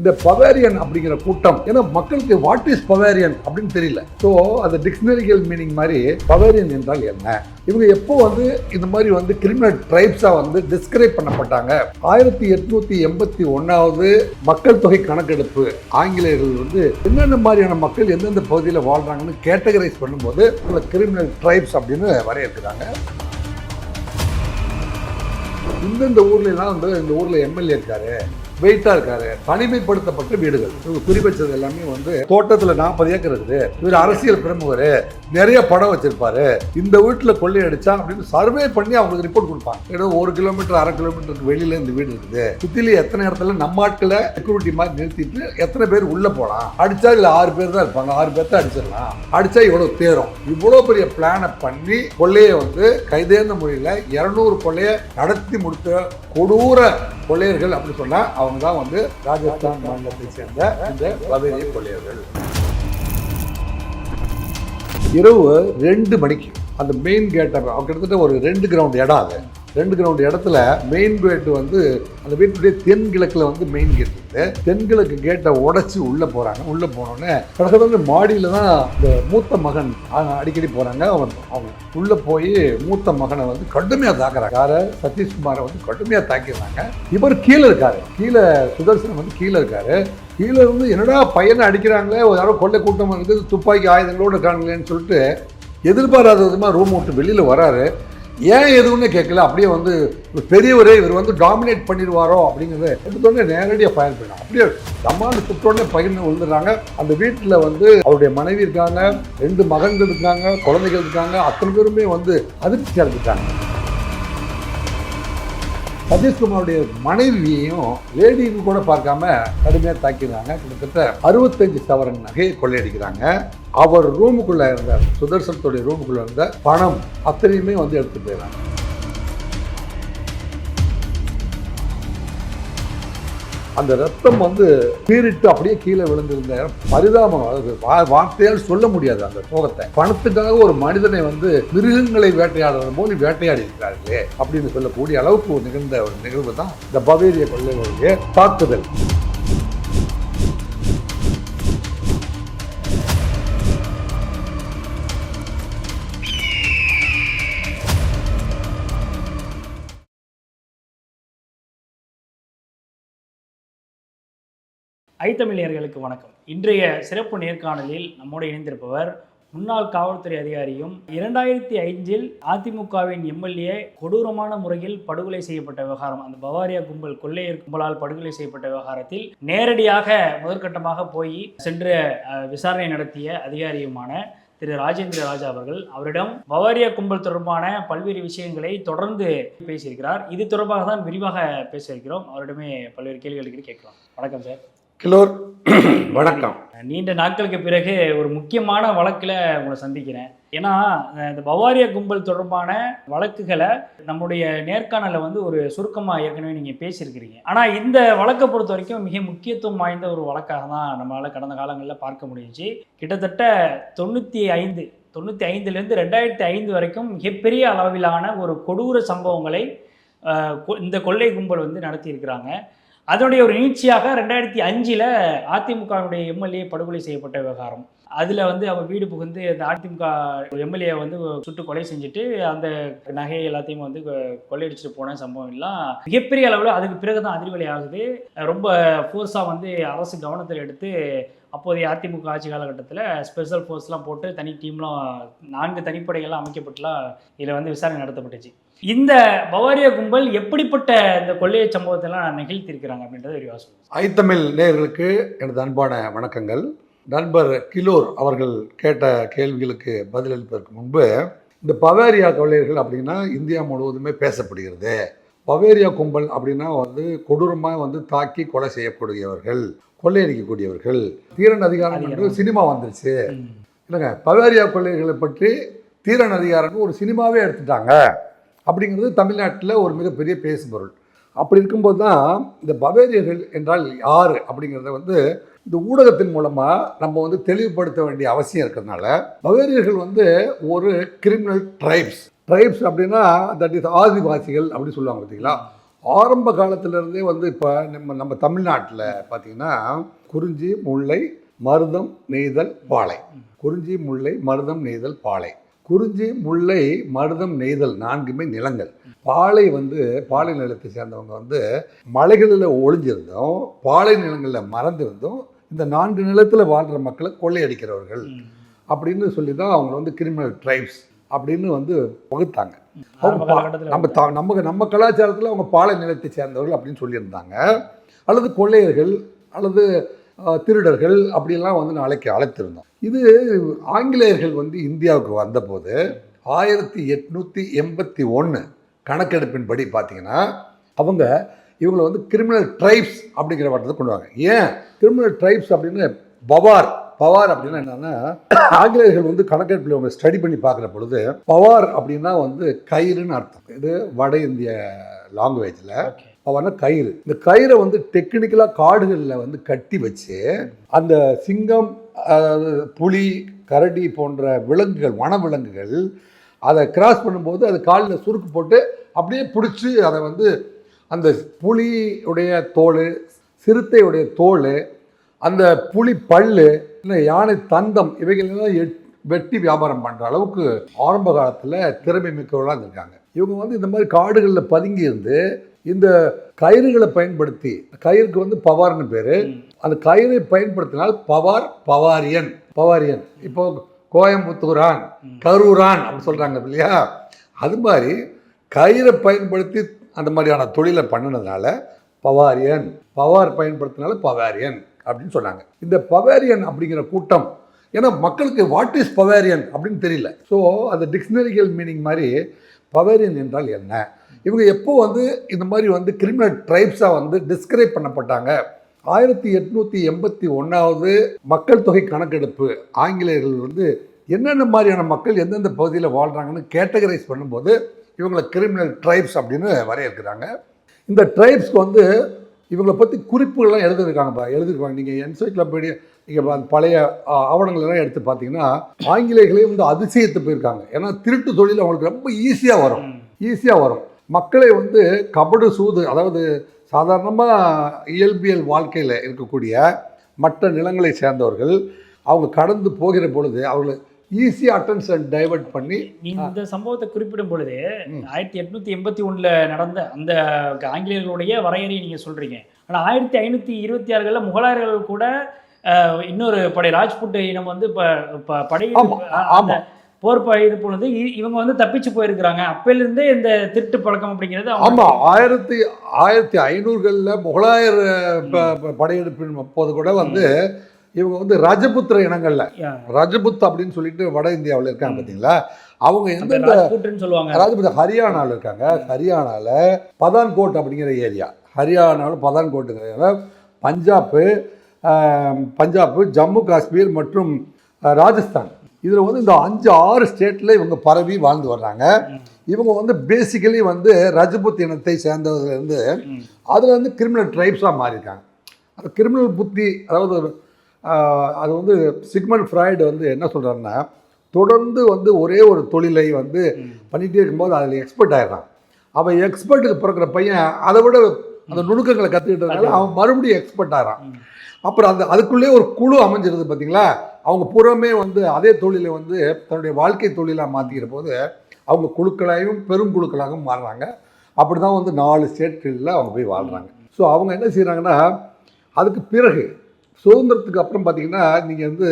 இந்த பவேரியன் அப்படிங்கிற கூட்டம் ஏன்னா மக்களுக்கு வாட் இஸ் பவேரியன் அப்படின்னு தெரியல. ஸோ அந்த டிக்ஷனரிகள் மீனிங் மாதிரி பவேரியன் என்றால் என்ன? இவங்க எப்போ வந்து இந்த மாதிரி வந்து கிரிமினல் ட்ரைப்ஸாக வந்து டிஸ்கிரைப் பண்ணப்பட்டாங்க? ஆயிரத்தி எட்நூத்தி எண்பத்தி ஒன்றாவது மக்கள் தொகை கணக்கெடுப்பு ஆங்கிலேயர்கள் வந்து என்னென்ன மாதிரியான மக்கள் எந்தெந்த பகுதியில் வாழ்றாங்கன்னு கேட்டகரைஸ் பண்ணும்போது கிரிமினல் ட்ரைப்ஸ் அப்படின்னு வரையறுக்கிறாங்க. இந்தந்த ஊர்லாம் வந்து இந்த ஊரில் எம்எல்ஏ இருக்காரு. வெயிட்டா இருக்காரு. தனிமைப்படுத்தப்பட்ட வீடுகள். இவங்க குறிப்பிச்சது எல்லாமே வந்து தோட்டத்துல நாற்பது ஏக்கர் இருக்குது. இவர் அரசியல் பிரமுகர். நிறைய படம் வச்சிருப்பாரு. இந்த வீட்டுல கொள்ளையடிச்சா அப்படின்னு சர்வே பண்ணி அவங்களுக்கு ரிப்போர்ட் கொடுப்பாங்க. ஏதோ ஒரு கிலோமீட்டர் அரை கிலோமீட்டருக்கு வெளியில இந்த வீடு இருக்குது. சுத்திலே எத்தனை இடத்துல நம்ம ஆட்களை செக்யூரிட்டி மாதிரி நிறுத்திட்டு எத்தனை பேர் உள்ள போலாம்? அடிச்சா இதுல ஆறு பேர் தான் இருப்பாங்க. ஆறு பேர் தான் அடிச்சிடலாம். அடிச்சா இவ்வளவு தேரும். இவ்வளவு பெரிய பிளானை பண்ணி கொள்ளையை வந்து கைதேர்ந்த முறையில் இருநூறு கொள்ளையை நடத்தி முடித்த கொடூர கொள்ளையர்கள் அப்படின்னு சொன்னா அவங்க தான் வந்து ராஜஸ்தான் மாநிலத்தை சேர்ந்த இந்த பவேரிய கொள்ளையர்கள் இரவு ரெண்டு மணிக்கு அந்த மெயின் கேட்டை கிட்டத்தட்ட ஒரு ரெண்டு கிரவுண்ட் இடம் அது. ரெண்டு கிரவுண்ட் இடத்துல மெயின் கேட்டு வந்து அந்த வீட்டுடைய தென்கிழக்கில் வந்து மெயின் கேட் இருக்குது தென்கிழக்கு கேட்டை உடச்சி உள்ளே போகிறாங்க உள்ளே போனோடனே வந்து மாடியில் தான் இந்த மூத்த மகன் அடிக்கடி போகிறாங்க அவன் அவங்க உள்ளே போய் மூத்த மகனை வந்து கடுமையாக தாக்குறாங்க. யாரை? சதீஷ்குமாரை வந்து கடுமையாக தாக்கிடுறாங்க. இவர் கீழே இருக்காரு. கீழே சுதர்சனம் வந்து கீழே இருக்காரு. கீழே இருந்து என்னடா பையனை அடிக்கிறாங்களே? ஒரு யாரோ கொள்ளை கூட்டம் இருக்குது துப்பாக்கி ஆயுதங்களோடு இருக்காங்களேன்னு சொல்லிட்டு எதிர்பாராத விதமாக ரூம் விட்டு வெளியில் வராரு. ஏன் எதுவுமே கேட்கல? அப்படியே வந்து பெரியவரே இவர் வந்து டாமினேட் பண்ணிடுவாரோ அப்படிங்கிறத எடுத்தோடனே நேரடியாக ஃபயர் பண்ணலாம் அப்படியே தம்மாண்டு சுட்டோடனே பகிர்ந்து விழுந்துடுறாங்க அந்த வீட்டில் வந்து அவருடைய மனைவி இருக்காங்க ரெண்டு மகன்கள் இருக்காங்க குழந்தைகள் இருக்காங்க அத்தனை பேருமே வந்து அதிர்ச்சி அடைஞ்சிட்டாங்க. சதீஷ்குமாருடைய மனைவியையும் லேடின்னு கூட பார்க்காம கடுமையாக தாக்கிடுறாங்க. கிட்டத்தட்ட அறுபத்தஞ்சு சவரன் நகையை கொள்ளையடிக்கிறாங்க. அவர் ரூமுக்குள்ள இருந்த சுதர்சனத்துடைய ரூமுக்குள்ள இருந்த பணம் அத்தனையுமே வந்து எடுத்துகிட்டு போயிடறாங்க. அந்த ரத்தம் வந்து பீரிட்டு அப்படியே கீழே விழுந்திருந்த பரிதாபம் வார்த்தையால் சொல்ல முடியாது அந்த சோகத்தை. பணத்துக்காக ஒரு மனிதனை வந்து மிருகங்களை வேட்டையாடுறது போல வேட்டையாடி இருக்கிறார்களே அப்படின்னு சொல்லக்கூடிய அளவுக்கு ஒரு நிகழ்ந்த ஒரு நிகழ்வு தான் இந்த பவேரிய கொள்ளைகளுடைய தாக்குதல். ஐத்தமிழர்களுக்கு வணக்கம். இன்றைய சிறப்பு நேர்காணலில் நம்மோடு இணைந்திருப்பவர் முன்னாள் காவல்துறை அதிகாரியும் இரண்டாயிரத்தி ஐந்தில் அதிமுகவின் எம்எல்ஏ கொடூரமான முறையில் படுகொலை செய்யப்பட்ட விவகாரம் அந்த பவாரியா கும்பல் கொள்ளையர் கும்பலால் படுகொலை செய்யப்பட்ட விவகாரத்தில் நேரடியாக முதற்கட்டமாக போய் சென்று விசாரணை நடத்திய அதிகாரியுமான திரு. ராஜேந்திர ராஜா அவர்கள் அவரிடம் பவாரியா கும்பல் தொடர்பான பல்வேறு விஷயங்களை தொடர்ந்து பேசியிருக்கிறார். இது தொடர்பாக தான் விரிவாக பேசியிருக்கிறோம். அவரிடமே பல்வேறு கேள்விகளுக்கு கேட்கலாம். வணக்கம் சார். கிலோர் வணக்கம். நீண்ட நாட்களுக்கு பிறகு ஒரு முக்கியமான வழக்கில் உங்களை சந்திக்கிறேன். ஏன்னா இந்த பவாரியா கும்பல் தொடர்பான வழக்குகளை நம்முடைய நேர்காணலில் வந்து ஒரு சுருக்கமாக ஏற்கனவே நீங்கள் பேசியிருக்கிறீங்க. ஆனால் இந்த வழக்கை பொறுத்த வரைக்கும் மிக முக்கியத்துவம் வாய்ந்த ஒரு வழக்காக தான் நம்மளால் கடந்த காலங்களில் பார்க்க முடிஞ்சுச்சு. கிட்டத்தட்ட தொண்ணூற்றி ஐந்து தொண்ணூற்றி ஐந்துலேருந்து ரெண்டாயிரத்தி ஐந்து வரைக்கும் மிகப்பெரிய அளவிலான ஒரு கொடூர சம்பவங்களை கொ- இந்த கொள்ளை கும்பல் வந்து நடத்தியிருக்கிறாங்க. அதனுடைய ஒரு நீட்சியாக ரெண்டாயிரத்தி அஞ்சில் அதிமுகவுடைய எம்எல்ஏ படுகொலை செய்யப்பட்ட விவகாரம். அதில் வந்து அவர் வீடு புகுந்து அந்த அதிமுக எம்எல்ஏ வந்து சுட்டு கொலை செஞ்சுட்டு அந்த நகை எல்லாத்தையும் வந்து கொ- கொள்ளையடிச்சிட்டு போன சம்பவம் எல்லாம் மிகப்பெரிய அளவில் அதுக்கு பிறகு தான் அதிர்வலை ஆகுது. ரொம்ப ஃபோர்ஸாக வந்து அரசு கவனத்தில் எடுத்து அப்போதைய அதிமுக ஆட்சி காலகட்டத்தில் ஸ்பெஷல் ஃபோர்ஸ்லாம் போட்டு தனி டீம்லாம் நான்கு தனிப்படைகள்லாம் அமைக்கப்பட்டுலாம் இதில் வந்து விசாரணை நடத்தப்பட்டுச்சு. இந்த பவாரியா கும்பல் எப்படிப்பட்ட இந்த கொள்ளைய சம்பவத்தெல்லாம் நிகழ்த்தியிருக்கிறாங்க அப்படின்றத விரிவாக சொல்லுங்க ஐத்தமிழ் நேயர்களுக்கு எனது அன்பான வணக்கங்கள். நண்பர் கிலோர் அவர்கள் கேட்ட கேள்விகளுக்கு பதிலளிப்பதற்கு முன்பு இந்த பவேரியா கொள்ளையர்கள் அப்படின்னா இந்தியா முழுவதுமே பேசப்படுகிறது. பவேரியா கும்பல் அப்படின்னா வந்து கொடூரமாக வந்து தாக்கி கொலை செய்யக்கூடியவர்கள் கொள்ளையடிக்கக்கூடியவர்கள் தீரன் அதிகாரம் என்று சினிமா வந்துருச்சு. இல்லைங்க பவேரியா கொள்ளையர்களை பற்றி தீரன் அதிகாரம்னு ஒரு சினிமாவே எடுத்துட்டாங்க. அப்படிங்கிறது தமிழ்நாட்டில் ஒரு மிகப்பெரிய பேசுபொருள். அப்படி இருக்கும்போது தான் இந்த பவேரியர்கள் என்றால் யார் அப்படிங்கிறத வந்து இந்த ஊடகத்தின் மூலமாக நம்ம வந்து தெளிவுபடுத்த வேண்டிய அவசியம் இருக்கிறதுனால பவேரியர்கள் வந்து ஒரு கிரிமினல் ட்ரைப்ஸ் ட்ரைப்ஸ் அப்படின்னா தட் இஸ் ஆதிவாசிகள் அப்படின்னு சொல்லுவாங்க பார்த்தீங்களா? ஆரம்ப காலத்திலேருந்தே வந்து இப்போ நம்ம நம்ம தமிழ்நாட்டில் பார்த்தீங்கன்னா குறிஞ்சி முல்லை மருதம் நெய்தல் பாலை. குறிஞ்சி முல்லை மருதம் நெய்தல் பாலை. குறிஞ்சி முல்லை மருதம் நெய்தல் நான்குமே நிலங்கள். பாலை வந்து பாலை நிலத்தை சேர்ந்தவங்க வந்து மலைகளில் ஒளிஞ்சிருந்தும் பாலை நிலங்களில் மறந்திருந்தும் இந்த நான்கு நிலத்தில் வாழ்கிற மக்களை கொள்ளையடிக்கிறவர்கள். அப்படின்னு சொல்லி தான் அவங்க வந்து கிரிமினல் ட்ரைப்ஸ் அப்படின்னு வந்து வகுத்தாங்க நம்ம தா நம்ம நம்ம கலாச்சாரத்தில் அவங்க பாலை நிலத்தை சேர்ந்தவர்கள் அப்படின்னு சொல்லியிருந்தாங்க. அல்லது கொள்ளையர்கள் அல்லது திருடர்கள் அப்படிலாம் வந்து நான் அழைக்க அழைத்திருந்தோம். இது ஆங்கிலேயர்கள் வந்து இந்தியாவுக்கு வந்தபோது ஆயிரத்தி எட்நூற்றி எண்பத்தி ஒன்று கணக்கெடுப்பின்படி பார்த்தீங்கன்னா அவங்க இவங்களை வந்து கிரிமினல் ட்ரைப்ஸ் அப்படிங்கிற வார்த்தை கொண்டு வாங்க. ஏன்? கிரிமினல் ட்ரைப்ஸ் அப்படின்னு பவார். பவார் அப்படின்னா என்னன்னா ஆங்கிலேயர்கள் வந்து கணக்கெடுப்பில் அவங்க ஸ்டடி பண்ணி பார்க்குற பொழுது பவார் அப்படின்னா வந்து கயிறுன்னு அர்த்தம். இது வட இந்திய லாங்குவேஜில் ஓகே அவனா கயிறு. இந்த கயிறை வந்து டெக்னிக்கலாக காடுகளில் வந்து கட்டி வச்சு அந்த சிங்கம் அதாவது புலி கரடி போன்ற விலங்குகள் வனவிலங்குகள் அதை கிராஸ் பண்ணும்போது அது காலில் சுருக்கு போட்டு அப்படியே பிடிச்சி அதை வந்து அந்த புலியுடைய தோல் சிறுத்தையுடைய தோல் அந்த புலி பல்லு இல்லை யானை தந்தம் இவைகளெல்லாம் எட் வெட்டி வியாபாரம் பண்ணுற அளவுக்கு ஆரம்ப காலத்தில் திறமை மிக்கவர்களாக இருக்காங்க இவங்க வந்து இந்த மாதிரி காடுகளில் பதுங்கி இருந்து இந்த கயிறுகளை பயன்படுத்தி கயிறுக்கு வந்து பவார்னு பேர். அந்த கயிறை பயன்படுத்தினால் பவார் பவாரியன் பவாரியன். இப்போ கோயம்புத்தூரான் கரூரான் அப்படின்னு சொல்கிறாங்க இல்லையா? அது மாதிரி கயிறை பயன்படுத்தி அந்த மாதிரியான தொழிலை பண்ணினதுனால பவாரியன் பவார் பயன்படுத்தினால பவாரியன் அப்படின்னு சொன்னாங்க. இந்த பவாரியன் அப்படிங்கிற கூட்டம் ஏன்னா மக்களுக்கு வாட் இஸ் பவேரியன் அப்படின்னு தெரியல. ஸோ அந்த டிக்ஷனரிக்கல் மீனிங் மாதிரி பவேரியன் என்றால் என்ன? இவங்க எப்போ வந்து இந்த மாதிரி வந்து கிரிமினல் ட்ரைப்ஸாக வந்து டிஸ்கிரைப் பண்ணப்பட்டாங்க? ஆயிரத்தி எட்நூற்றி எண்பத்தி ஒன்றாவது மக்கள் தொகை கணக்கெடுப்பு ஆங்கிலேயர்கள் வந்து என்னென்ன மாதிரியான மக்கள் எந்தெந்த பகுதியில் வாழ்கிறாங்கன்னு கேட்டகரைஸ் பண்ணும்போது இவங்களை கிரிமினல் ட்ரைப்ஸ் அப்படின்னு வரையறுக்கிறாங்க. இந்த ட்ரைப்ஸ்க்கு வந்து இவங்களை பற்றி குறிப்புகள்லாம் எழுதிருக்காங்கப்பா எழுதிருக்காங்க நீங்கள் என்சைக்ளோபீடியா நீங்கள் அந்த பழைய ஆ, ஆவணங்கள் எல்லாம் எடுத்து பார்த்தீங்கன்னா ஆங்கிலேயர்களே வந்து அதிசயத்து போயிருக்காங்க. ஏன்னா திருட்டு தொழில் அவங்களுக்கு ரொம்ப ஈஸியாக வரும். ஈஸியாக வரும். மக்களை வந்து கபடு சூது அதாவது சாதாரணமாக இயல்பியல் வாழ்க்கையில் இருக்கக்கூடிய மற்ற நிலங்களை சேர்ந்தவர்கள் அவங்க கடந்து போகிற பொழுது அவங்களை ஈஸியாக அட்டென்ஷன் டைவர்ட் பண்ணி நீங்க இந்த சம்பவத்தை குறிப்பிடும் பொழுது. ஆயிரத்தி எட்நூத்தி எண்பத்தி ஒண்ணுல நடந்த அந்த ஆங்கிலேயர்களுடைய வரையறையை நீங்க சொல்றீங்க. ஆனா ஆயிரத்தி ஐநூத்தி இருபத்தி ஆறுகளில் முகலாயர்கள் கூட இன்னொரு படை ராஜ்புட் இனம் வந்து இப்ப படை ஆமா, ஆமா. போர் பயிர் பொழுது இ- இவங்க வந்து தப்பிச்சு போயிருக்கிறாங்க. அப்பையிலிருந்தே இந்த திருட்டு பழக்கம் அப்படிங்கிறது ஆமாம் ஆயிரத்தி ஆயிரத்தி ஐநூறுகளில் முகலாயர் படையெடுப்பின் போது கூட வந்து இவங்க வந்து ரஜபுத்திர இனங்கள்ல. ரஜபுத் அப்படின்னு சொல்லிட்டு வட இந்தியாவில் இருக்காங்க பார்த்தீங்களா அவங்க எந்தெந்த சொல்லுவாங்க. ராஜபுத் ஹரியானாவில் இருக்காங்க. ஹரியானாவில் பதான்கோட் அப்படிங்கிற ஏரியா. ஹரியானாவில் பதான்கோட்டுங்கிற ஏரியா. பஞ்சாப்பு பஞ்சாப் ஜம்மு காஷ்மீர் மற்றும் ராஜஸ்தான். இதில் வந்து இந்த அஞ்சு ஆறு ஸ்டேட்டில் இவங்க பரவி வாழ்ந்து வர்றாங்க. இவங்க வந்து பேசிக்கலி வந்து ரஜபுத் இனத்தை சேர்ந்ததுலேருந்து அதில் வந்து கிரிமினல் ட்ரைப்ஸாக மாறியிருக்காங்க. அந்த கிரிமினல் புத்தி அதாவது அது வந்து சிக்மன் ஃப்ராய்டு வந்து என்ன சொல்கிறாருன்னா தொடர்ந்து வந்து ஒரே ஒரு தொழிலை வந்து பண்ணிகிட்டே இருக்கும்போது அதில் எக்ஸ்பர்ட் ஆகிடுறான் அவன் எக்ஸ்பர்ட்டுக்கு பிறக்கிற பையன் அதை விட அந்த நுணுக்கங்களை கற்றுக்கிட்டதுனால அவன் மறுபடியும் எக்ஸ்பர்ட் ஆகிறான் அப்புறம் அந்த அதுக்குள்ளே ஒரு குழு அமைஞ்சிருது பார்த்தீங்களா அவங்க புறமே வந்து அதே தொழிலை வந்து தன்னுடைய வாழ்க்கை தொழிலாக மாற்றிக்கிற போது அவங்க குழுக்களாகவும் பெரும் குழுக்களாகவும் மாறுறாங்க. அப்படி தான் வந்து நாலு ஸ்டேட்களில் அவங்க போய் வாழ்கிறாங்க ஸோ அவங்க என்ன செய்கிறாங்கன்னா அதுக்கு பிறகு சுதந்திரத்துக்கு அப்புறம் பார்த்தீங்கன்னா நீங்கள் வந்து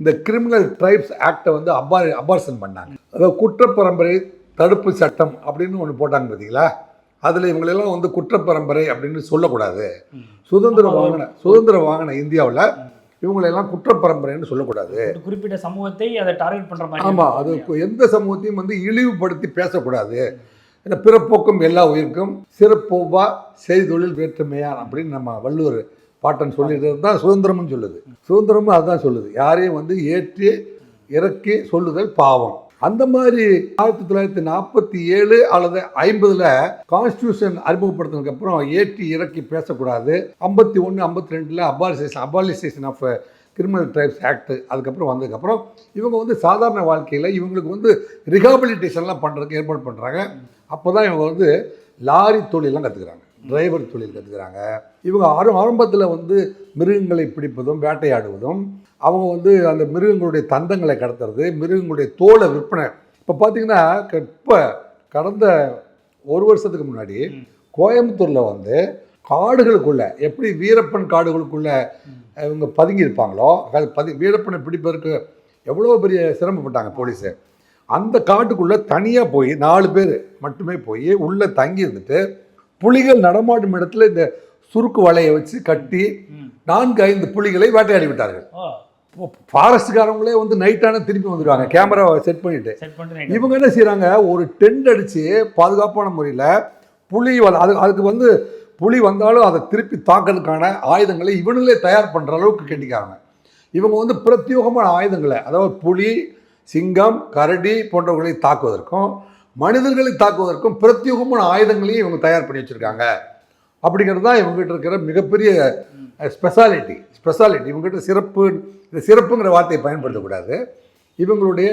இந்த கிரிமினல் ட்ரைப்ஸ் ஆக்டை வந்து அப்பா அபார்ஷன் பண்ணாங்க. அதாவது குற்ற பரம்பரை தடுப்பு சட்டம் அப்படின்னு ஒன்று போட்டாங்க பார்த்தீங்களா அதில் இவங்களெல்லாம் வந்து குற்றப்பரம்பரை அப்படின்னு சொல்லக்கூடாது. சுதந்திரம் வாங்கின சுதந்திரம் வாங்கின இந்தியாவில் இவங்களெல்லாம் குற்றப்பரம்பரைன்னு சொல்லக்கூடாது. ஒரு குறிப்பிட்ட சமூகத்தை அதை டார்கெட் பண்ற மாதிரி ஆமாம் அது எந்த சமூகத்தையும் வந்து இழிவுபடுத்தி பேசக்கூடாது. ஏன்னா பிறப்போக்கும் எல்லா உயிருக்கும் சிறப்போவா செய்தொழில் வேற்றுமையான் அப்படின்னு நம்ம வள்ளுவர் பாட்டன் சொல்லிட்டு தான் சுதந்திரம்னு சொல்லுது. சுதந்திரமும் அதுதான் சொல்லுது. யாரையும் வந்து ஏற்றி இறக்கி சொல்லுதல் பாவம். அந்த மாதிரி ஆயிரத்தி தொள்ளாயிரத்தி நாற்பத்தி ஏழு அல்லது ஐம்பதில் கான்ஸ்டியூஷன் அறிமுகப்படுத்தினதுக்கு அப்புறம் ஏற்றி இறக்கி பேசக்கூடாது. ஐம்பத்தி ஒன்று ஐம்பத்தி ரெண்டில் abolition abolition of criminal tribes act அதுக்கப்புறம் வந்ததுக்கப்புறம் இவங்க வந்து சாதாரண வாழ்க்கையில் இவங்களுக்கு வந்து ரிஹாபிலிட்டேஷன்லாம் பண்ணுறதுக்கு ஏற்பாடு பண்ணுறாங்க அப்போ தான் இவங்க வந்து லாரி தொழிலெலாம் கற்றுக்குறாங்க டிரைவர் தொழில் கற்றுக்கிறாங்க இவங்க ஆரம்பத்தில் வந்து மிருகங்களை பிடிப்பதும் வேட்டையாடுவதும் அவங்க வந்து அந்த மிருகங்களுடைய தந்தங்களை கடத்துறது மிருகங்களுடைய தோலை விற்பனை. இப்போ பார்த்தீங்கன்னா இப்போ கடந்த ஒரு வருஷத்துக்கு முன்னாடி. கோயம்புத்தூரில் வந்து காடுகளுக்குள்ள எப்படி வீரப்பன் காடுகளுக்குள்ள இவங்க பதுங்கி இருப்பாங்களோ அது பதி வீரப்பனை பிடிப்பதற்கு எவ்வளோ பெரிய சிரமப்பட்டாங்க போலீஸு. அந்த காட்டுக்குள்ளே தனியாக போய் நாலு பேர் மட்டுமே போய் உள்ளே தங்கி இருந்துட்டு புலிகள் நடமாடும் இடத்துல இந்த சுருக்கு வலையை வச்சு கட்டி. நான்கு ஐந்து புலிகளை வேட்டையாடி விட்டார்கள். ஃபாரஸ்ட்காரங்களே வந்து நைட்டான திருப்பி வந்துடுவாங்க கேமராவை செட் பண்ணிட்டு. இவங்க என்ன செய்கிறாங்க ஒரு டென்ட் அடித்து பாதுகாப்பான முறையில் புலி வ- அது அதுக்கு வந்து புலி வந்தாலும் அதை திருப்பி தாக்கிறதுக்கான ஆயுதங்களை இவனுங்களே தயார் பண்ணுற அளவுக்கு கட்டிக்காங்க. இவங்க வந்து பிரத்யோகமான ஆயுதங்களை அதாவது புலி சிங்கம் கரடி போன்றவர்களை தாக்குவதற்கும் மனிதர்களை தாக்குவதற்கும் பிரத்யோகமான ஆயுதங்களையும் இவங்க தயார் பண்ணி வச்சுருக்காங்க. அப்படிங்கிறது தான் இவங்ககிட்ட இருக்கிற மிகப்பெரிய ஸ்பெஷாலிட்டி ஸ்பெஷாலிட்டி இவங்ககிட்ட சிறப்பு இந்த சிறப்புங்கிற வார்த்தையை பயன்படுத்தக்கூடாது. இவங்களுடைய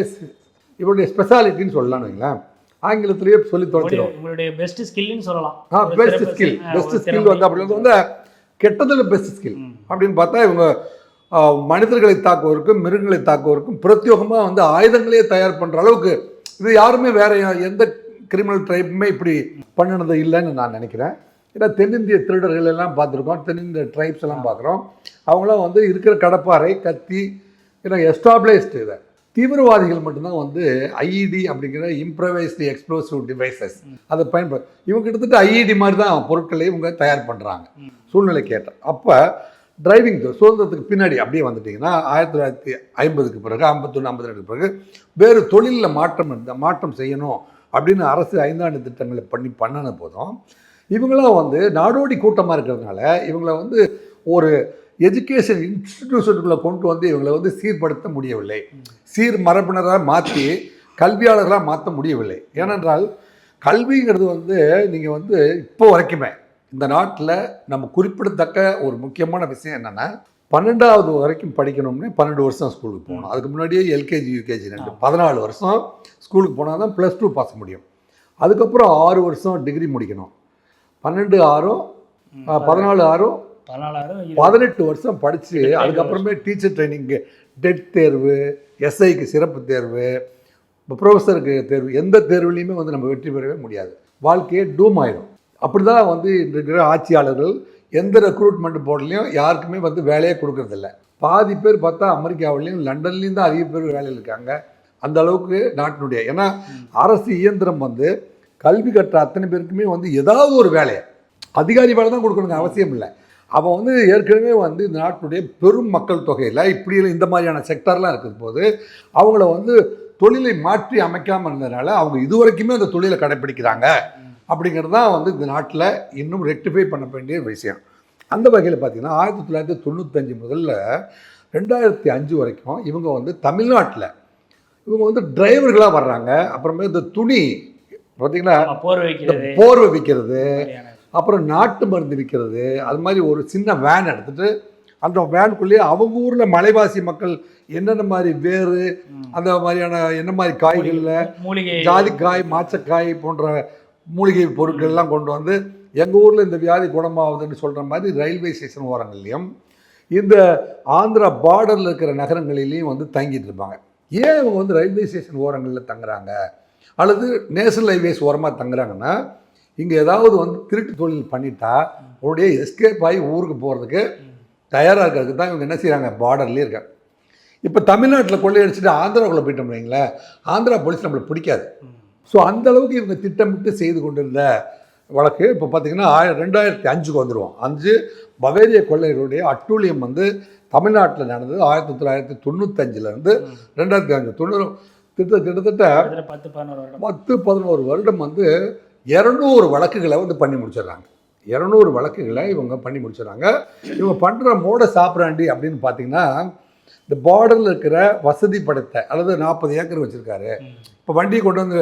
இவருடைய ஸ்பெஷாலிட்டின்னு சொல்லலாம்னு வைங்களேன். ஆங்கிலத்திலேயே சொல்லி தொலைச்சிடும் உங்களுடைய பெஸ்ட் ஸ்கில்னு சொல்லலாம். ஆ பெஸ்ட் ஸ்கில் பெஸ்ட் ஸ்கில். வந்து அப்படி வந்து கெட்டதில் பெஸ்ட் ஸ்கில். அப்படின்னு பார்த்தா இவங்க மனிதர்களை தாக்குவதற்கும் மிருகங்களை தாக்குவதற்கும் பிரத்யோகமாக வந்து ஆயுதங்களே தயார் பண்ணுற அளவுக்கு இது யாருமே வேற எந்த கிரிமினல் ட்ரைப்புமே இப்படி பண்ணினது இல்லைன்னு நான் நினைக்கிறேன். ஏன்னா தென்னிந்திய திருடர்கள் எல்லாம் பார்த்துருக்கோம் தென்னிந்திய ட்ரைப்ஸ் எல்லாம் பார்க்குறோம். அவங்களாம் வந்து இருக்கிற கடப்பாறை கத்தி ஏன்னா எஸ்டாப்ளிஷ்டு இதை. தீவிரவாதிகள் மட்டும்தான் வந்து ஐஇடி அப்படிங்கிற இம்ப்ரவைஸ்டு எக்ஸ்ப்ளோசிவ் டிவைசஸ் அதை பயன்படு இவங்க கிட்டத்தட்ட ஐஇடி மாதிரி தான் பொருட்களை இவங்க தயார் பண்ணுறாங்க சூழ்நிலை கேட்டால் அப்போ டிரைவிங் சுதந்திரத்துக்கு பின்னாடி அப்படியே வந்துட்டிங்கன்னா ஆயிரத்தி தொள்ளாயிரத்தி ஐம்பதுக்கு பிறகு ஐம்பத்தொன்று ஐம்பத்தி ரெண்டுக்கு பிறகு வேறு தொழிலில் மாற்றம் இந்த மாற்றம் செய்யணும் அப்படின்னு அரசு ஐந்தாண்டு திட்டங்களை பண்ணி பண்ணின போதும் இவங்களாம் வந்து நாடோடி கூட்டமாக இருக்கிறதுனால இவங்களை வந்து ஒரு எஜுகேஷன் இன்ஸ்டிடியூஷனுக்குள்ளே கொண்டு வந்து இவங்களை வந்து சீர்படுத்த முடியவில்லை. சீர் மரபினராக மாற்றி கல்வியாளர்களாக மாற்ற முடியவில்லை. ஏனென்றால் கல்விங்கிறது வந்து நீங்கள் வந்து இப்போ வரைக்குமே இந்த நாட்டில் நம்ம குறிப்பிடத்தக்க ஒரு முக்கியமான விஷயம் என்னென்னா பன்னெண்டாவது வரைக்கும் படிக்கணும்னு பன்னெண்டு வருஷம் ஸ்கூலுக்கு போகணும். அதுக்கு முன்னாடியே எல்கேஜி யூகேஜி ரெண்டு பதினாலு வருஷம் ஸ்கூலுக்கு போனால் தான் ப்ளஸ் டூ பாஸ் முடியும். அதுக்கப்புறம் ஆறு வருஷம் டிகிரி முடிக்கணும். பன்னெண்டு ஆறும் பதினாலு ஆறும். பதினெட்டு வருஷம் படித்து அதுக்கப்புறமே டீச்சர் ட்ரைனிங்கு டெட் தேர்வு எஸ்ஐக்கு சிறப்பு தேர்வு ப்ரொஃபஸருக்கு தேர்வு எந்த தேர்வுலையுமே வந்து நம்ம வெற்றி பெறவே முடியாது. வாழ்க்கையே டூம் ஆயிடும் அப்படி தான் வந்து இருக்கிற ஆட்சியாளர்கள் எந்த ரெக்ரூட்மெண்ட் போர்ட்லேயும் யாருக்குமே வந்து வேலையே கொடுக்கறதில்ல. பாதி பேர் பார்த்தா அமெரிக்காவிலையும் லண்டன்லேயும் தான் அதிக பேர் வேலையில் இருக்காங்க. அந்த அளவுக்கு நாட்டினுடைய ஏன்னா அரசு இயந்திரம் வந்து கல்வி கற்ற அத்தனை பேருக்குமே வந்து ஏதாவது ஒரு வேலையை. அதிகாரி வேலை தான் கொடுக்கணுங்க அவசியம் இல்லை. அவன் வந்து ஏற்கனவே வந்து இந்த நாட்டினுடைய பெரும் மக்கள் தொகையில் இப்படி இந்த மாதிரியான செக்டார்லாம் இருக்கிற போது அவங்கள வந்து தொழிலை மாற்றி அமைக்காமல் இருந்ததுனால அவங்க இதுவரைக்குமே அந்த தொழிலை கடைப்பிடிக்கிறாங்க. அப்படிங்கிறது தான் வந்து இந்த நாட்டில் இன்னும் ரெக்டிஃபை பண்ண வேண்டிய விஷயம். அந்த வகையில் பார்த்தீங்கன்னா ஆயிரத்தி தொள்ளாயிரத்தி தொண்ணூத்தஞ்சு முதல்ல ரெண்டாயிரத்தி அஞ்சு வரைக்கும் இவங்க வந்து தமிழ்நாட்டில் இவங்க வந்து டிரைவர்களாக வர்றாங்க. அப்புறமே இந்த துணி பார்த்தீங்கன்னா போர்வை விற்கிறது. அப்புறம் நாட்டு மருந்து விற்கிறது அது மாதிரி ஒரு சின்ன வேன் எடுத்துட்டு அந்த வேனுக்குள்ளேயே அவங்க ஊரில் மலைவாசி மக்கள் என்னென்ன மாதிரி வேறு. அந்த மாதிரியான என்ன மாதிரி காய்களில் மூலிகை ஜாதிக்காய் மாச்சக்காய் போன்ற மூலிகை பொருட்கள் எல்லாம் கொண்டு வந்து எங்கள் ஊரில் இந்த வியாதி குணமாகுதுன்னு சொல்கிற மாதிரி ரயில்வே ஸ்டேஷன் ஓரங்கள்லையும் இந்த ஆந்திரா பார்டரில் இருக்கிற நகரங்களிலையும் வந்து தங்கிட்டு இருப்பாங்க. ஏன் இவங்க வந்து ரயில்வே ஸ்டேஷன் ஓரங்களில் தங்குறாங்க? அல்லது நேஷனல் ஹைவேஸ் ஓரமாக தங்குறாங்கன்னா இங்கே ஏதாவது வந்து திருட்டு தொழில் பண்ணிட்டா அவருடைய எஸ்கேப் ஆகி ஊருக்கு போகிறதுக்கு தயாராக இருக்கிறதுக்கு தான் இவங்க என்ன செய்கிறாங்க பார்டர்லேயே இருக்காங்க. இப்போ தமிழ்நாட்டில் கொள்ளையடிச்சிட்டு ஆந்திராவுக்குள்ளே போயிட்டோம் வைங்களேன் ஆந்திரா போலீஸ் நம்மளை பிடிக்காது. ஸோ அந்த அளவுக்கு இவங்க திட்டமிட்டு செய்து கொண்டிருந்த வழக்கு இப்போ பார்த்தீங்கன்னா ஆயிரம் ரெண்டாயிரத்தி அஞ்சுக்கு வந்துடுவோம் அஞ்சு பவேரிய கொள்ளையருடைய அட்டூழியம் வந்து தமிழ்நாட்டில் நடந்தது. ஆயிரத்தி தொள்ளாயிரத்தி தொண்ணூத்தஞ்சிலேருந்து ரெண்டாயிரத்தி அஞ்சு தொண்ணூறு திட்ட கிட்டத்தட்ட பத்து பதினோரு வருடம். பத்து பதினோரு வருடம் வந்து இரநூறு வழக்குகளை வந்து பண்ணி முடிச்சிடுறாங்க. இரநூறு வழக்குகளை இவங்க பண்ணி முடிச்சிடுறாங்க. இவங்க பண்ணுற மோட சாப்பிராண்டி அப்படின்னு பார்த்தீங்கன்னா இந்த பார்டரில் இருக்கிற வசதி படைத்த அல்லது நாற்பது ஏக்கர் வச்சுருக்காரு. இப்போ வண்டியை கொண்டு வந்து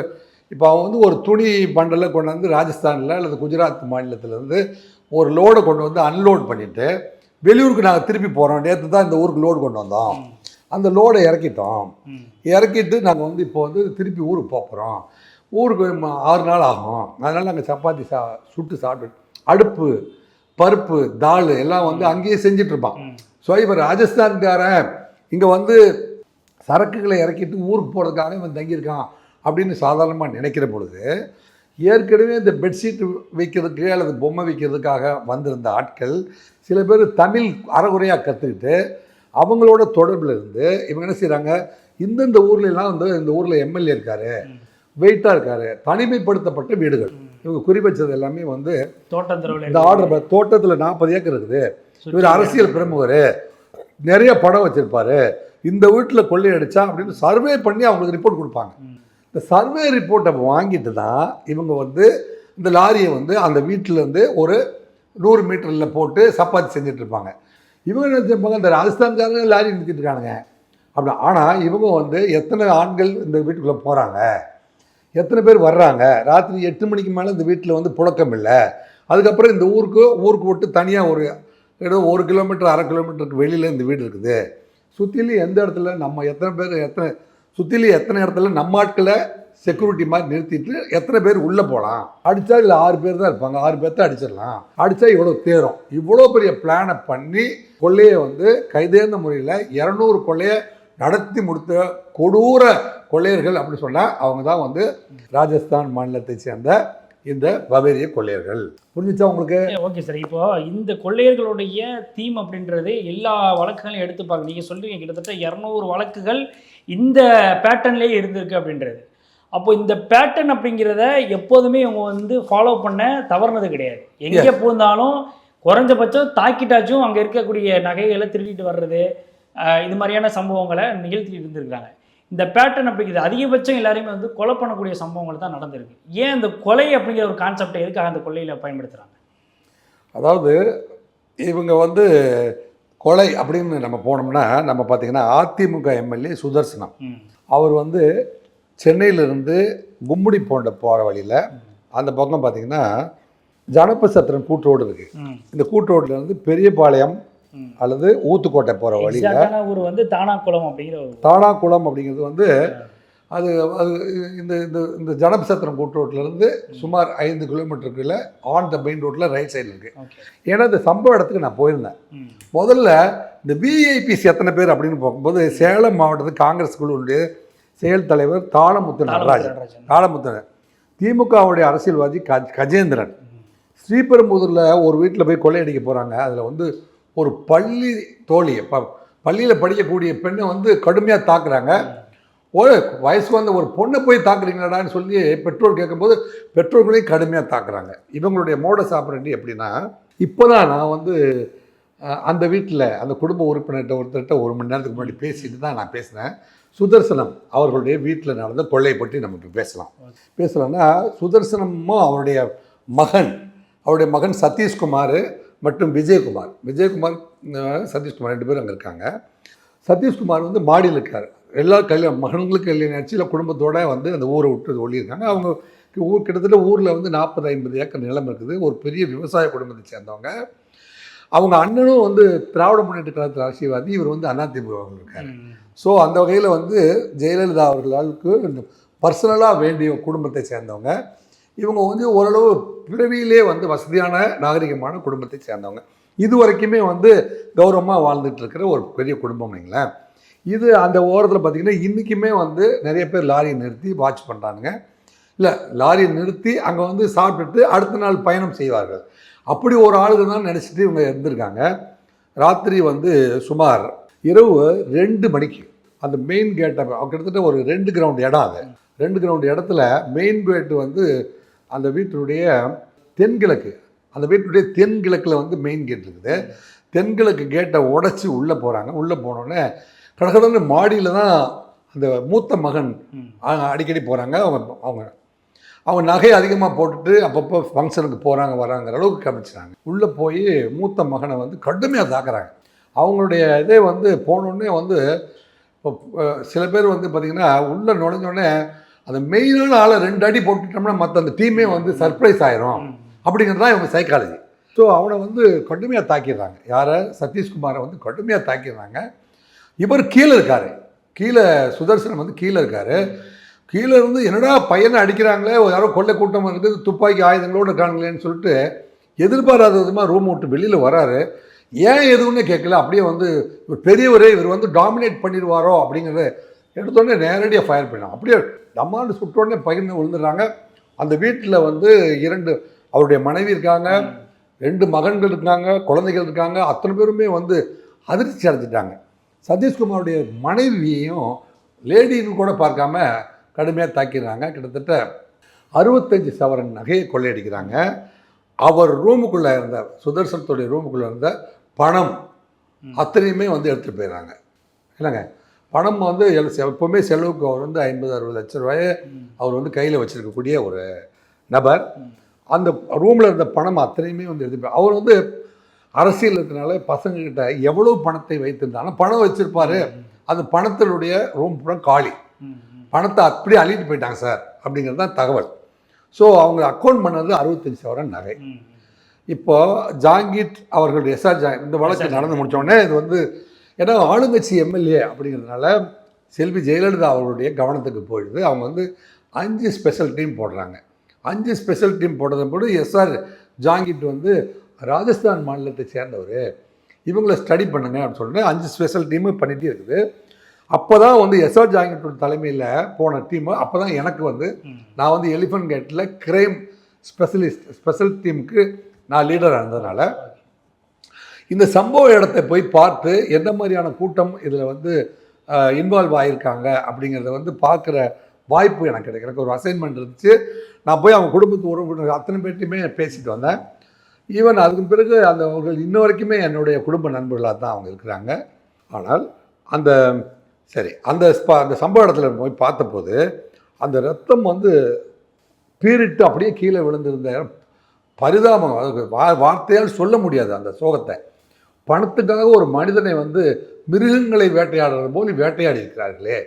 இப்போ அவன் வந்து ஒரு துணி பண்டலை கொண்டு வந்து ராஜஸ்தானில் அல்லது குஜராத் மாநிலத்திலேருந்து ஒரு லோடை கொண்டு வந்து அன்லோட் பண்ணிவிட்டு வெளியூருக்கு நாங்கள் திருப்பி போகிறோம் நேற்று தான் இந்த ஊருக்கு லோடு கொண்டு வந்தோம். அந்த லோடை இறக்கிட்டோம். இறக்கிட்டு நாங்கள் வந்து இப்போ வந்து திருப்பி ஊருக்கு போக போகிறோம் ஊருக்கு ஆறு நாள் ஆகும். அதனால் நாங்கள் சப்பாத்தி சா சுட்டு சாப்பிட்டு அடுப்பு பருப்பு தால் எல்லாம் வந்து அங்கேயே ம். ஸோ இவன் ராஜஸ்தான்காரன் இங்கே வந்து சரக்குகளை இறக்கிட்டு ஊருக்கு போகிறதுக்காக இவன் தங்கியிருக்கான் அப்படின்னு சாதாரணமாக நினைக்கிற பொழுது ஏற்கனவே இந்த பெட்ஷீட் வைக்கிறதுக்கு அல்லது பொம்மை வைக்கிறதுக்காக வந்திருந்த ஆட்கள் சில பேர் தமிழ் அறகுறையாக கற்றுக்கிட்டு அவங்களோட தொடர்பில் இருந்து இவங்க என்ன செய்கிறாங்க இந்தந்த ஊர்ல எல்லாம் வந்து இந்த ஊரில் எம்எல்ஏ இருக்காரு வெயிட்டாக இருக்காரு தனிமைப்படுத்தப்பட்ட வீடுகள். இவங்க குறிப்பிச்சது எல்லாமே வந்து இந்த ஆர்டர் தோட்டத்தில் நாற்பது ஏக்கர் இருக்குது. இவர் அரசியல் பிரமுகர். நிறைய படம் வச்சிருப்பாரு. இந்த வீட்டில் கொள்ளையடிச்சா அப்படின்னு சர்வே பண்ணி அவங்களுக்கு ரிப்போர்ட் கொடுப்பாங்க. இந்த சர்வே ரிப்போர்ட்டை வாங்கிட்டு தான் இவங்க வந்து இந்த லாரியை வந்து அந்த வீட்டில் இருந்து ஒரு நூறு மீட்டரில் போட்டு சப்பாத்தி செஞ்சுட்டு இருப்பாங்க. இவங்க என்ன இந்த ராஜஸ்தான்காரங்க லாரி நிறுத்திட்டு இருக்கானுங்க. அப்படி ஆனால் இவங்க வந்து எத்தனை ஆண்கள் இந்த வீட்டுக்குள்ளே போகிறாங்க எத்தனை பேர் வர்றாங்க? ராத்திரி எட்டு மணிக்கு மேலே இந்த வீட்டில் வந்து புழக்கம் இல்லை. அதுக்கப்புறம் இந்த ஊருக்கு ஊருக்கு விட்டு தனியாக ஒரு இடம் ஒரு கிலோமீட்டர் அரை கிலோமீட்டருக்கு வெளியில் இந்த வீடு இருக்குது. சுற்றிலும் எந்த இடத்துல நம்ம எத்தனை பேர் எத்தனை சுற்றிலையும் எத்தனை இடத்துல நம்ம ஆட்களை செக்யூரிட்டி மாதிரி நிறுத்திட்டு எத்தனை பேர் உள்ளே போகலாம் அடித்தா இதில் ஆறு பேர் தான் இருப்பாங்க. ஆறு பேர்த்த அடிச்சிடலாம். அடித்தா இவ்வளோ தேரும். இவ்வளோ பெரிய பிளானை பண்ணி கொள்ளையை வந்து கைதேர்ந்த முறையில் இரநூறு கொள்ளையை நடத்தி முடித்த கொடூர கொள்ளையர்கள் அப்படின்னு சொன்னால் அவங்க தான் வந்து ராஜஸ்தான் மாநிலத்தை சேர்ந்த இந்த பவேரிய கொள்ளையர்கள். புரிஞ்சுச்சா உங்களுக்கு? Okay sir. இப்போ இந்த கொள்ளையர்களுடைய தீம் அப்படின்றது எல்லா வழக்குகளையும் எடுத்து பார்க்க நீங்கள் சொல்றீங்க கிட்டத்தட்ட இரநூறு வழக்குகள் இந்த பேட்டர்ன்லேயே இருந்திருக்கு அப்படின்றது. அப்போ இந்த பேட்டர்ன் அப்படிங்கிறத எப்போதுமே இவங்க வந்து ஃபாலோ பண்ண தவறுனது கிடையாது. எங்கே போந்தாலும் குறைஞ்சபட்சம் தாக்கிட்டாச்சும் அங்கே இருக்கக்கூடிய நகைகளை திருடிட்டு வர்றது இது மாதிரியான சம்பவங்களை நிகழ்த்திட்டு இருந்திருக்காங்க இந்த பேட்டர்ன் அப்படிங்கிறது அதிகபட்சம் எல்லாரையுமே வந்து கொலை பண்ணக்கூடிய சம்பவங்கள் தான் நடந்திருக்கு. ஏன் இந்த கொலை அப்படிங்கிற ஒரு கான்செப்டை எதுக்காக அந்த கொள்ளையில் பயன்படுத்துகிறாங்க அதாவது இவங்க வந்து கொலை அப்படின்னு நம்ம போனோம்னா நம்ம பார்த்தீங்கன்னா அதிமுக எம்எல்ஏ சுதர்சனம். அவர் வந்து சென்னையிலிருந்து கும்முடி போன்ற போகிற வழியில் அந்த பக்கம் பார்த்தீங்கன்னா கூட்டுரோடு இருக்குது ம். இந்த கூட்டுரோட்டில் இருந்து பெரியபாளையம். அல்லது ஊத்துக்கோட்டை போகிற வழியில் ஊர் வந்து தானாக்குளம் அப்படிங்கிற. தானாக்குளம் அப்படிங்கிறது வந்து அது அது இந்த இந்த இந்த ஜனபசத்திரம் கூட்டுரோட்டிலேருந்து சுமார் ஐந்து கிலோமீட்டருக்குள்ள ஆன் த மெயின் ரோட்டில் ரைட் சைடில் இருக்குது ஏன்னா இந்த சம்பவ இடத்துக்கு நான் போயிருந்தேன். முதல்ல இந்த விஐபிஸ் எத்தனை பேர் அப்படின்னு பார்க்கும்போது சேலம் மாவட்டத்து காங்கிரஸ் குழுவுடைய செயல் தலைவர் தாளமுத்து நடராஜன். தாளமுத்து திமுகவுடைய அரசியல்வாதி கஜேந்திரன். ஸ்ரீபெரும்புதூரில் ஒரு வீட்டில் போய் கொள்ளையடிக்க போகிறாங்க அதில் வந்து ஒரு பள்ளி தோழி ப பள்ளியில் படிக்கக்கூடிய பெண்ணை வந்து கடுமையாக தாக்குறாங்க. ஒரு வயசு வந்த ஒரு பொண்ணை போய் தாக்குறீங்களாடான்னு சொல்லி பெற்றோர் கேட்கும்போது பெற்றோர்களையும் கடுமையாக தாக்குறாங்க. இவங்களுடைய மோட சாப்பிட்றது எப்படின்னா இப்போ தான் நான் வந்து அந்த வீட்டில் அந்த குடும்ப உறுப்பினர்கிட்ட ஒருத்தர்கிட்ட ஒரு மணி நேரத்துக்கு முன்னாடி பேசிட்டு தான் நான் பேசினேன். சுதர்சனம் அவர்களுடைய வீட்டில் நடந்த கொள்ளை பற்றி நம்ம இப்போ பேசலாம். பேசலாம்னா சுதர்சனமும் அவருடைய மகன் அவருடைய மகன் சதீஷ்குமார் மற்றும் விஜயகுமார். விஜயகுமார் சதீஷ்குமார் ரெண்டு பேரும் அங்கே இருக்காங்க. சதீஷ்குமார் வந்து மாடியில் இருக்கார். எல்லா கல்யாணம் மகன்களுக்கு கல்யாணம் ஆச்சு இல்லை குடும்பத்தோட வந்து அந்த ஊரை விட்டு ஒழியிருக்காங்க அவங்க ஊர் கிட்டத்தட்ட ஊரில் வந்து நாற்பது ஐம்பது ஏக்கர் நிலம் இருக்குது. ஒரு பெரிய விவசாய குடும்பத்தை சேர்ந்தவங்க. அவங்க அண்ணனும் வந்து திராவிட முன்னேற்ற கழகத்தில் அரசியல்வாதி இவர் வந்து அதிமுக இருக்கார். ஸோ அந்த வகையில் வந்து ஜெயலலிதா அவர்களுக்கு பர்சனலாக வேண்டிய குடும்பத்தை சேர்ந்தவங்க. இவங்க வந்து ஓரளவு பிறவியிலே வந்து வசதியான நாகரிகமான குடும்பத்தை சேர்ந்தவங்க. இது வரைக்குமே வந்து கௌரவமாக வாழ்ந்துட்டு இருக்கிற ஒரு பெரிய குடும்பம் இல்லைங்களேன் இது அந்த ஓரத்தில் பார்த்திங்கன்னா இன்றைக்குமே வந்து நிறைய பேர் லாரியை நிறுத்தி வாட்ச் பண்ணுறானுங்க இல்லை லாரியை நிறுத்தி அங்கே வந்து சாப்பிட்டுட்டு அடுத்த நாள் பயணம் செய்வார்கள். அப்படி ஒரு ஆளுங்க தான் நினச்சிட்டு இவங்க இருந்திருக்காங்க. ராத்திரி வந்து சுமார் இரவு ரெண்டு மணிக்கு அந்த மெயின் கேட்டை கிட்டத்தட்ட ஒரு ரெண்டு கிரவுண்ட் இடம் அது. ரெண்டு கிரவுண்ட் இடத்துல மெயின் கேட்டு வந்து அந்த வீட்டினுடைய தென்கிழக்கு அந்த வீட்டினுடைய தென்கிழக்கில் வந்து மெயின் கேட் இருக்குது. தென்கிழக்கு கேட்டை உடைச்சி உள்ளே போகிறாங்க உள்ளே போனோடனே கடகடன்னு மாடியில் தான் அந்த மூத்த மகன் அடிக்கடி போகிறாங்க அவங்க அவங்க அவங்க நகை அதிகமாக போட்டுட்டு அப்பப்போ ஃபங்க்ஷனுக்கு போகிறாங்க வராங்கிற அளவுக்கு கவனிச்சிட்டாங்க உள்ளே போய் மூத்த மகனை வந்து கடுமையாக தாக்குறாங்க. அவங்களுடைய இதே வந்து போனோடனே வந்து இப்போ சில பேர் வந்து பார்த்திங்கன்னா உள்ளே நுழைஞ்சோடனே அந்த மெயினான ஆளை ரெண்டு அடி போட்டுட்டோம்னா மற்ற அந்த டீமே வந்து சர்ப்ரைஸ் ஆயிரும். அப்படிங்கிறது தான் இவங்க சைக்காலஜி ஸோ அவனை வந்து கடுமையாக தாக்கிடுறாங்க. யாரை? சதீஷ்குமாரை வந்து கடுமையாக தாக்கிடுறாங்க. இவர் கீழே இருக்கார். கீழே சுதர்சனம் வந்து கீழே இருக்கார். கீழே இருந்து என்னடா பையனை அடிக்கிறாங்களே? யாரோ கொள்ளை கூட்டம் இருக்குது. துப்பாக்கி ஆயுதங்களோடு இருக்காங்களேன்னு சொல்லிட்டு எதிர்பாராத விதமாக ரூம் விட்டு வெளியில் வராரு. ஏன் எதுவுமே கேட்கல? அப்படியே வந்து இவர் பெரியவரே இவர் வந்து டாமினேட் பண்ணிடுவாரோ அப்படிங்கிறத எடுத்தோடனே நேரடியாக ஃபயர் பண்ணாங்க அப்படியே டம்மாண்டு சுட்டோடனே பகிர்ந்து விழுந்துடுறாங்க. அந்த வீட்டில் வந்து இரண்டு அவருடைய மனைவி இருக்காங்க ரெண்டு மகன்கள் இருக்காங்க குழந்தைகள் இருக்காங்க அத்தனை பேருமே வந்து அதிர்ச்சி அடைஞ்சிட்டாங்க. சதீஷ்குமாருடைய மனைவியையும் லேடின்னு கூட பார்க்காம கடுமையாக தாக்கிடுறாங்க. கிட்டத்தட்ட அறுபத்தஞ்சு சவரன் நகையை கொள்ளையடிக்கிறாங்க. அவர் ரூமுக்குள்ளே இருந்த சுதர்சனத்துடைய ரூமுக்குள்ளே இருந்த பணம் அத்தனையுமே வந்து எடுத்துகிட்டு போயிடுறாங்க. இல்லைங்க? பணம் வந்து எப்பவுமே செலவுக்கு அவர் வந்து ஐம்பது அறுபது லட்ச ரூபாயை அவர் வந்து கையில் வச்சிருக்கக்கூடிய ஒரு நபர். அந்த ரூமில் இருந்த பணம் அத்தனையுமே வந்து எடுத்து அவர் வந்து அரசியல் இருக்கிறனால பசங்கக்கிட்ட எவ்வளோ பணத்தை வைத்திருந்தாலும் பணம் வச்சிருப்பாரு. அந்த பணத்தினுடைய ரூம் பூரா காலி. பணத்தை அப்படியே அள்ளிட்டு போயிட்டாங்க சார் அப்படிங்கிறது தான் தகவல். ஸோ அவங்க அக்கௌண்ட் பண்ணது அறுபத்தஞ்சு சவரன் நகை. இப்போ ஜாங்கீர் அவர்களுடைய எஸ்ஆர் ஜாங் இந்த வழக்கு நடந்து முடிச்ச உடனே இது வந்து ஏன்னா ஆளுங்கட்சி எம்எல்ஏ அப்படிங்கிறதுனால செல்வி ஜெயலலிதா அவர்களுடைய கவனத்துக்கு போயிடுது. அவங்க வந்து அஞ்சு ஸ்பெஷல் டீம் போடுறாங்க. அஞ்சு ஸ்பெஷல் டீம் போடுறதும் போது எஸ்ஆர் ஜாங்கிட் வந்து ராஜஸ்தான் மாநிலத்தை சேர்ந்தவர். இவங்கள ஸ்டடி பண்ணுங்க அப்படின்னு சொல்லிட்டு அஞ்சு ஸ்பெஷல் டீமு பண்ணிகிட்டே இருக்குது. அப்போ தான் வந்து எஸ்ஆர் ஜாங்கிட்டோட தலைமையில் போன டீமு அப்போ தான் எனக்கு வந்து நான் வந்து எலிஃபண்ட் கேட்டில் கிரைம் ஸ்பெஷலிஸ்ட் ஸ்பெஷல் டீமுக்கு நான் லீடராக இருந்ததுனால இந்த சம்பவ இடத்தை போய் பார்த்து எந்த மாதிரியான கூட்டம் இதில் வந்து இன்வால்வ் ஆகியிருக்காங்க அப்படிங்கிறத வந்து பார்க்குற வாய்ப்பு எனக்கு கிடைக்கும் எனக்கு ஒரு அசைன்மெண்ட் இருந்துச்சு. நான் போய் அவங்க குடும்பத்து உறவினர் அத்தனை பேர்ட்டையுமே பேசிட்டு வந்தேன். ஈவன் அதுக்கு பிறகு அந்த அவர்கள் இன்ன வரைக்குமே என்னுடைய குடும்ப நண்பர்களாக தான் அவங்க இருக்கிறாங்க. ஆனால் அந்த சரி அந்த ஸ்பா- அந்த சம்பவ இடத்துல போய் பார்த்தபோது அந்த ரத்தம் வந்து பீறிட்டு அப்படியே கீழே விழுந்திருந்த பரிதாபம். வார்த்தையால் சொல்ல முடியாது அந்த சோகத்தை. பணத்துக்காக ஒரு மனிதனை வந்து மிருகங்களை வேட்டையாடுறது போல் வேட்டையாடி இருக்கிறார்களே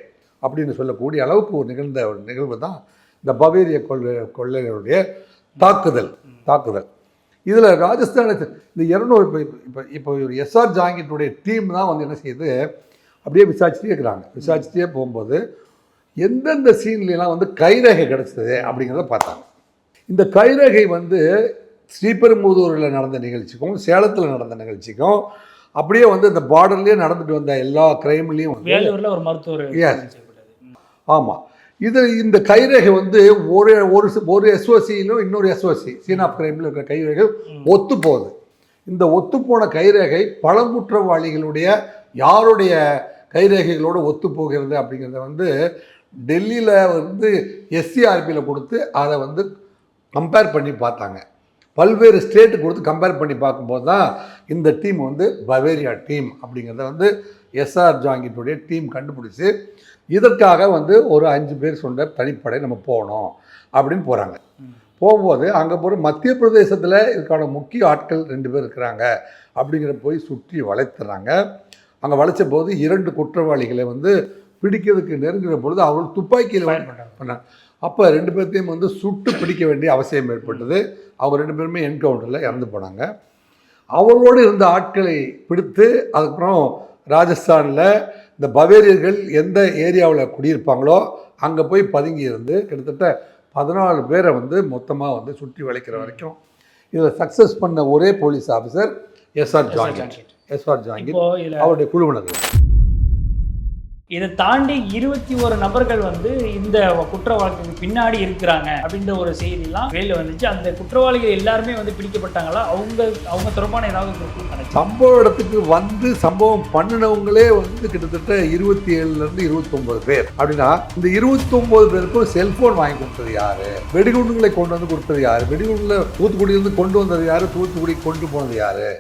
அப்படின்னு சொல்லக்கூடிய அளவுக்கு ஒரு நிகழ்ந்த ஒரு நிகழ்வு தான் இந்த பவேரிய கொள்ளை கொள்ளைகளுடைய தாக்குதல் தாக்குதல். இதில் ராஜஸ்தானை இந்த இரநூறு இப்போ இப்போ இப்போ ஒரு எஸ்ஆர் ஜாங்கிட்டுடைய டீம் தான் வந்து என்ன செய்யுது? அப்படியே விசாரிச்சுட்டே இருக்கிறாங்க. விசாரிச்சுட்டே போகும்போது எந்தெந்த சீன்லாம் வந்து கைரேகை கிடச்சிது அப்படிங்கிறத பார்த்தாங்க. இந்த கைரேகை வந்து ஸ்ரீபெரும்புதூரில் நடந்த நிகழ்ச்சிக்கும் சேலத்தில் நடந்த நிகழ்ச்சிக்கும் அப்படியே வந்து இந்த பார்டர்லேயே நடந்துட்டு வந்த எல்லா கிரைம்லேயும் வேலூர்ல ஒரு மருத்துவர். ஆமாம் இது இந்த கைரேகை வந்து ஒரு ஒரு ஒரு எஸ்ஓசியிலும் இன்னொரு எஸ்ஓசி சீன் ஆஃப் கிரைமில் இருக்கிற கைரேகை ஒத்து போகுது இந்த ஒத்துப்போன கைரேகை பல குற்றவாளிகளுடைய யாருடைய கைரேகைகளோடு ஒத்து போகிறது அப்படிங்கிறத வந்து டெல்லியில் வந்து எஸ்சிஆர்பியில் கொடுத்து அதை வந்து கம்பேர் பண்ணி பார்த்தாங்க. பல்வேறு ஸ்டேட்டு கொடுத்து கம்பேர் பண்ணி பார்க்கும்போது தான் இந்த டீம் வந்து பவேரியா டீம் அப்படிங்கிறத வந்து எஸ்ஆர் ஜாங்கிட்டுடைய டீம் கண்டுபிடிச்சி இதற்காக வந்து ஒரு அஞ்சு பேர் சொன்ன தனிப்படை நம்ம போகணும் அப்படின்னு போகிறாங்க போகும்போது அங்கே போகிற மத்திய பிரதேசத்தில் இதுக்கான முக்கிய ஆட்கள் ரெண்டு பேர் இருக்கிறாங்க அப்படிங்கிற போய் சுற்றி வளைத்துறாங்க. அங்கே வளைச்ச போது இரண்டு குற்றவாளிகளை வந்து பிடிக்கிறதுக்கு நெருங்குற பொழுது அவர்கள் துப்பாக்கியில். பண்ணாங்க. அப்போ ரெண்டு பேர்த்தையும் வந்து சுட்டு பிடிக்க வேண்டிய அவசியம் ஏற்பட்டது. அவங்க ரெண்டு பேருமே என்கவுண்டரில் இறந்து போனாங்க. அவர்களோடு இருந்த ஆட்களை பிடித்து அதுக்கப்புறம் ராஜஸ்தானில் இந்த பவேரியர்கள் எந்த ஏரியாவில் குடியிருப்பாங்களோ அங்கே போய் பதுங்கி இருந்து கிட்டத்தட்ட பதினாலு பேரை வந்து மொத்தமாக வந்து சுற்றி வளைக்கிற வரைக்கும். இதில் சக்ஸஸ் பண்ண ஒரே police officer S R Jangid. S R Jangid அவருடைய குழுவினர்கள். இதை தாண்டி இருபத்தி ஒரு நபர்கள் வந்து இந்த குற்ற வழக்குக்கு பின்னாடி இருக்கிறாங்க அப்படின்ற ஒரு செய்திலாம் வெளியில் வந்துச்சு. அந்த குற்றவாளிகள் எல்லாருமே வந்து பிடிக்கப்பட்டாங்களா? அவங்க அவங்க தொடர்பான ஏதாவது சம்பவ இடத்துக்கு வந்து சம்பவம் பண்ணினவங்களே வந்து கிட்டத்தட்ட இருபத்தி ஏழுலேருந்து இருபத்தொம்போது பேர். அப்படின்னா இந்த இருபத்தொம்போது பேருக்கும் செல்போன் வாங்கி கொடுத்தது யாரு? வெடிகுண்டுகளை கொண்டு வந்து கொடுத்தது யாரு? வெடிகுண்டுல தூத்துக்குடியிலிருந்து கொண்டு வந்தது யாரு? தூத்துக்குடி கொண்டு போனது யாரு?